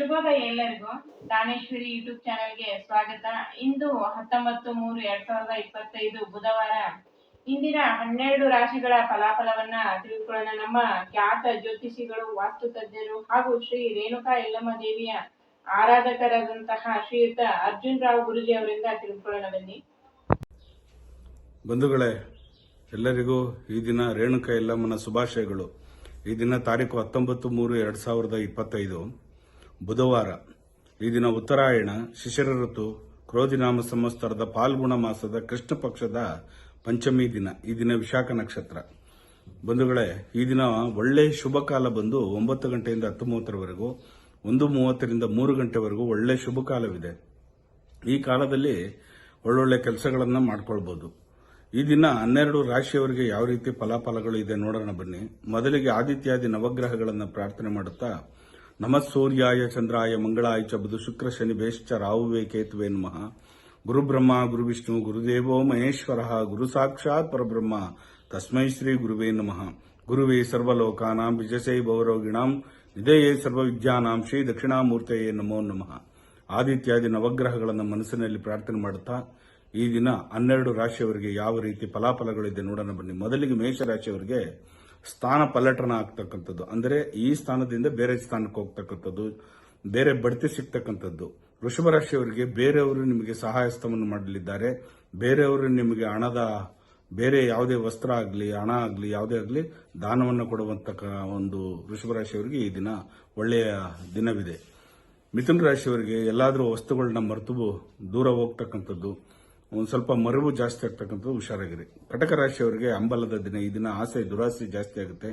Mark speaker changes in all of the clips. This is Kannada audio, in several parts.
Speaker 1: ಎಲ್ಲರಿಗೂ. ದಾನೇಶ್ವರಿ ಯೂಟ್ಯೂಬ್ ಚಾನೆಲ್ಗೆ ಸ್ವಾಗತ. ಇಂದು ಹತ್ತೊಂಬತ್ತು ಮೂರು ಎರಡ್ ಸಾವಿರದ ಇಪ್ಪತ್ತೈದು ಬುಧವಾರ. ಇಂದಿನ ಹನ್ನೆರಡು ರಾಶಿಗಳ ಫಲಾಫಲವನ್ನ ತಿಳಿದುಕೊಳ್ಳೋಣ. ನಮ್ಮ ಖ್ಯಾತ ಜ್ಯೋತಿಷಿಗಳು ವಾಸ್ತು ತಜ್ಞರು ಹಾಗೂ ಶ್ರೀ ರೇಣುಕಾ ಯಲ್ಲಮ್ಮ ದೇವಿಯ ಆರಾಧಕರಾದಂತಹ ಶ್ರೀಯುತ ಅರ್ಜುನ್ ರಾವ್ ಗುರುಜಿ ಅವರಿಂದ ತಿಳಿದುಕೊಳ್ಳೋಣ ಬನ್ನಿ.
Speaker 2: ಬಂಧುಗಳೇ, ಎಲ್ಲರಿಗೂ ಈ ದಿನ ರೇಣುಕಾ ಯಲ್ಲಮ್ಮನ ಶುಭಾಶಯಗಳು. ಈ ದಿನ ತಾರೀಕು ಹತ್ತೊಂಬತ್ತು ಮೂರು ಎರಡ್ ಸಾವಿರದ ಇಪ್ಪತ್ತೈದು. ಬುಧವಾರ, ಈ ದಿನ ಉತ್ತರಾಯಣ ಶಿಶಿರ ಋತು ಕ್ರೋಧಿನಾಮ ಸಂವತ್ಸರದ ಪಾಲ್ಗುಣ ಮಾಸದ ಕೃಷ್ಣ ಪಕ್ಷದ ಪಂಚಮಿ ದಿನ, ಈ ದಿನ ವಿಶಾಖ ನಕ್ಷತ್ರ. ಬಂಧುಗಳೇ, ಈ ದಿನ ಒಳ್ಳೆ ಶುಭ ಕಾಲ ಬಂದು ಒಂಬತ್ತು ಗಂಟೆಯಿಂದ ಹತ್ತು ಮೂವತ್ತರವರೆಗೂ, ಒಂದು ಮೂವತ್ತರಿಂದ ಮೂರು ಗಂಟೆವರೆಗೂ ಒಳ್ಳೆ ಶುಭ ಕಾಲವಿದೆ. ಈ ಕಾಲದಲ್ಲಿ ಒಳ್ಳೊಳ್ಳೆ ಕೆಲಸಗಳನ್ನು ಮಾಡ್ಕೊಳ್ಬೋದು. ಈ ದಿನ ಹನ್ನೆರಡು ರಾಶಿಯವರಿಗೆ ಯಾವ ರೀತಿ ಫಲಾಫಲಗಳು ಇದೆ ನೋಡೋಣ ಬನ್ನಿ. ಮೊದಲಿಗೆ ಆದಿತ್ಯಾದಿ ನವಗ್ರಹಗಳನ್ನು ಪ್ರಾರ್ಥನೆ ಮಾಡುತ್ತಾ ನಮಃ ಸೂರ್ಯಾಯ ಚಂದ್ರಾಯ ಮಂಗಳಾಯ ಚ ಬುಧ ಶುಕ್ರ ಶನಿ ಬೇಶ್ಚ ರಾಹುವೇ ಕೇತುವೆ ನಮಃ. ಗುರುಬ್ರಹ್ಮ ಗುರು ವಿಷ್ಣು ಗುರುದೇವೋ ಮಹೇಶ್ವರ, ಗುರು ಸಾಕ್ಷಾತ್ ಪರಬ್ರಹ್ಮ. ತಸ್ಮೈ ಶ್ರೀ ಗುರುವೇ ನಮಃ. ಗುರುವೇ ಸರ್ವಲೋಕಾನಾಂ ವಿಜಸೈ ಭವರೋಗಿಣಾಂ ನಿಧಯೇ ಸರ್ವವಿದ್ಯಾನಾಂ ಶ್ರೀ ದಕ್ಷಿಣಾಮೂರ್ತೆಯೇ ನಮೋ ನಮಃ. ಆದಿತ್ಯಾದಿ ನವಗ್ರಹಗಳನ್ನು ಮನಸ್ಸಿನಲ್ಲಿ ಪ್ರಾರ್ಥನೆ ಮಾಡುತ್ತಾ ಈ ದಿನ ಹನ್ನೆರಡು ರಾಶಿಯವರಿಗೆ ಯಾವ ರೀತಿ ಫಲಾಫಲಗಳಿದೆ ನೋಡೋಣ ಬನ್ನಿ. ಮೊದಲಿಗೆ ಮೇಷರಾಶಿಯವರಿಗೆ ಸ್ಥಾನ ಪಲ್ಲಟನ ಆಗ್ತಕ್ಕಂಥದ್ದು. ಅಂದರೆ ಈ ಸ್ಥಾನದಿಂದ ಬೇರೆ ಸ್ಥಾನಕ್ಕೆ ಹೋಗ್ತಕ್ಕಂಥದ್ದು, ಬೇರೆ ಬಡ್ತಿ ಸಿಗ್ತಕ್ಕಂಥದ್ದು. ವೃಷಭ ರಾಶಿಯವರಿಗೆ ಬೇರೆಯವರು ನಿಮಗೆ ಸಹಾಯಸ್ತವನ್ನು ಮಾಡಲಿದ್ದಾರೆ. ಬೇರೆಯವರು ನಿಮಗೆ ಹಣದ, ಬೇರೆ ಯಾವುದೇ ವಸ್ತ್ರ ಆಗಲಿ, ಹಣ ಆಗಲಿ, ಯಾವುದೇ ಆಗಲಿ ದಾನವನ್ನು ಕೊಡುವಂತ ಒಂದು ವೃಷಭ ರಾಶಿಯವರಿಗೆ ಈ ದಿನ ಒಳ್ಳೆಯ ದಿನವಿದೆ. ಮಿಥುನ ರಾಶಿಯವರಿಗೆ ಎಲ್ಲಾದರೂ ವಸ್ತುಗಳನ್ನ ಮರೆತು ದೂರ ಹೋಗ್ತಕ್ಕಂಥದ್ದು ಒಂದು ಸ್ವಲ್ಪ ಮರವು ಜಾಸ್ತಿ ಆಗ್ತಕ್ಕಂಥದ್ದು ಹುಷಾರಾಗಿರಿ. ಕಟಕ ರಾಶಿಯವರಿಗೆ ಅಂಬಲದ ದಿನ. ಈ ದಿನ ಆಸೆ, ದುರಾಸೆ ಜಾಸ್ತಿ ಆಗುತ್ತೆ.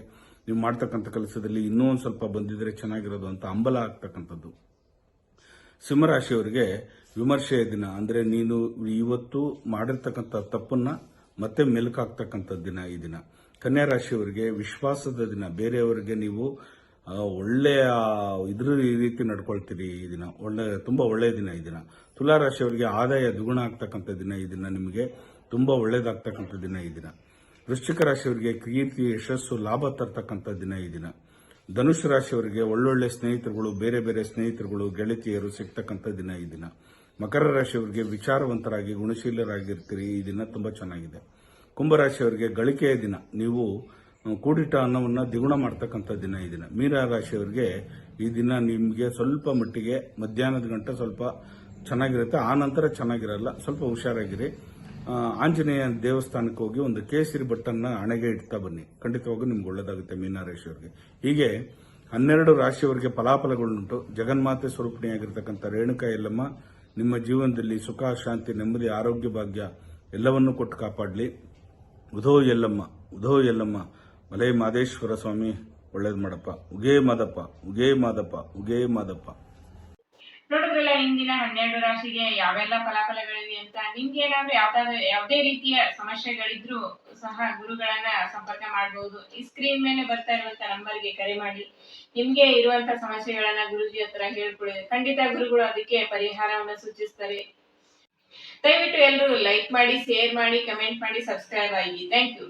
Speaker 2: ನೀವು ಮಾಡ್ತಕ್ಕಂಥ ಕೆಲಸದಲ್ಲಿ ಇನ್ನೂ ಒಂದು ಸ್ವಲ್ಪ ಬಂದಿದ್ರೆ ಚೆನ್ನಾಗಿರೋದು ಅಂತ ಅಂಬಲ ಆಗ್ತಕ್ಕಂಥದ್ದು. ಸಿಂಹರಾಶಿಯವರಿಗೆ ವಿಮರ್ಶೆಯ ದಿನ. ಅಂದ್ರೆ ನೀನು ಇವತ್ತು ಮಾಡಿರ್ತಕ್ಕಂಥ ತಪ್ಪನ್ನ ಮತ್ತೆ ಮೆಲುಕಾಗ್ತಕ್ಕಂಥ ದಿನ ಈ ದಿನ. ಕನ್ಯಾ ರಾಶಿಯವರಿಗೆ ವಿಶ್ವಾಸದ ದಿನ. ಬೇರೆಯವರಿಗೆ ನೀವು ಒಳ್ಳೆಯ ಇದ್ರ ರೀತಿ ನಡ್ಕೊಳ್ತೀರಿ ಈ ದಿನ. ಒಳ್ಳೆ, ತುಂಬಾ ಒಳ್ಳೆಯ ದಿನ ಈ ದಿನ. ತುಲಾ ರಾಶಿಯವರಿಗೆ ಆದಾಯ ದ್ವಿಗುಣ ಆಗ್ತಕ್ಕಂಥ ದಿನ ಈ ದಿನ ನಿಮಗೆ. ತುಂಬಾ ಒಳ್ಳೇದಾಗ್ತಕ್ಕಂಥ ದಿನ ಈ ದಿನ. ವೃಶ್ಚಿಕ ರಾಶಿಯವರಿಗೆ ಕೀರ್ತಿ, ಯಶಸ್ಸು, ಲಾಭ ತರ್ತಕ್ಕಂಥ ದಿನ ಈ ದಿನ. ಧನುಷ್ ರಾಶಿಯವರಿಗೆ ಒಳ್ಳೊಳ್ಳೆ ಸ್ನೇಹಿತರುಗಳು, ಬೇರೆ ಬೇರೆ ಸ್ನೇಹಿತರುಗಳು, ಗೆಳತಿಯರು ಸಿಗ್ತಕ್ಕಂಥ ದಿನ ಈ ದಿನ. ಮಕರ ರಾಶಿಯವರಿಗೆ ವಿಚಾರವಂತರಾಗಿ, ಗುಣಶೀಲರಾಗಿರ್ತೀರಿ. ಈ ದಿನ ತುಂಬಾ ಚೆನ್ನಾಗಿದೆ. ಕುಂಭರಾಶಿಯವರಿಗೆ ಗಳಿಕೆಯ ದಿನ. ನೀವು ಕೂಡಿಟ್ಟ ಅನ್ನವನ್ನು ದ್ವಿಗುಣ ಮಾಡ್ತಕ್ಕಂಥ ದಿನ ಈ ದಿನ. ಮೀನರಾಶಿಯವರಿಗೆ ಈ ದಿನ ನಿಮಗೆ ಸ್ವಲ್ಪ ಮಟ್ಟಿಗೆ ಮಧ್ಯಾಹ್ನದ ಗಂಟೆ ಸ್ವಲ್ಪ ಚೆನ್ನಾಗಿರುತ್ತೆ, ಆ ನಂತರ ಚೆನ್ನಾಗಿರಲ್ಲ, ಸ್ವಲ್ಪ ಹುಷಾರಾಗಿರಿ. ಆಂಜನೇಯ ದೇವಸ್ಥಾನಕ್ಕೆ ಹೋಗಿ ಒಂದು ಕೇಸರಿ ಬಟ್ಟನ್ನ ಹಣೆಗೆ ಇಡ್ತಾ ಬನ್ನಿ. ಖಂಡಿತವಾಗೂ ನಿಮ್ಗೆ ಒಳ್ಳೇದಾಗುತ್ತೆ ಮೀನರಾಶಿಯವರಿಗೆ ಹೀಗೆ ಹನ್ನೆರಡು ರಾಶಿಯವರಿಗೆ ಫಲಾಫಲಗಳುಂಟು. ಜಗನ್ಮಾತೆ ಸ್ವರೂಪಿಣಿಯಾಗಿರ್ತಕ್ಕಂಥ ರೇಣುಕಾ ಎಲ್ಲಮ್ಮ ನಿಮ್ಮ ಜೀವನದಲ್ಲಿ ಸುಖ, ಶಾಂತಿ, ನೆಮ್ಮದಿ, ಆರೋಗ್ಯ, ಭಾಗ್ಯ ಎಲ್ಲವನ್ನೂ ಕೊಟ್ಟು ಕಾಪಾಡಲಿ. ಉಧೋ ಎಲ್ಲಮ್ಮ ಉಧೋ ಯಲ್ಲಮ್ಮ. ಮಲೈ ಮಾದೇಶ್ವರ ಸ್ವಾಮಿ ಒಳ್ಳೇದು ಮಾಡಪ್ಪ. ಉಗೇ ಮಾದಪ್ಪ ಉಗೇ ಮಾದಪ್ಪ ಉಗೇ ಮಾದಪ್ಪ.
Speaker 1: ನೋಡಿದ್ರಲ್ಲ, ಇಂದಿನ ಹನ್ನೆರಡು ರಾಶಿಗೆ ಯಾವೆಲ್ಲ ಫಲಾಫಲಗಳಿವೆ ಅಂತ? ನಿಮ್ಗೆ ಏನಾದ್ರೂ ಯಾವ್ದಾದ್ರು, ಯಾವ್ದೇ ರೀತಿಯ ಸಮಸ್ಯೆಗಳಿದ್ರು ಸಹ ಗುರುಗಳನ್ನ ಸಂಪರ್ಕ ಮಾಡಬಹುದು ಈ ಸ್ಕ್ರೀನ್ ಮೇಲೆ ಬರ್ತಾ ಇರುವಂತ ನಂಬರ್ಗೆ ಕರೆ ಮಾಡಿ. ನಿಮ್ಗೆ ಇರುವಂತ ಸಮಸ್ಯೆಗಳನ್ನ ಗುರುಜಿ ಹತ್ರ ಹೇಳ್ಕೊಳ್ಳಿ ಖಂಡಿತ ಗುರುಗಳು ಅದಕ್ಕೆ ಪರಿಹಾರವನ್ನ ಸೂಚಿಸ್ತಾರೆ. ದಯವಿಟ್ಟು ಎಲ್ಲರೂ ಲೈಕ್ ಮಾಡಿ ಶೇರ್ ಮಾಡಿ ಕಮೆಂಟ್ ಮಾಡಿ ಸಬ್ಸ್ಕ್ರೈಬ್ ಆಗಿ. Thank you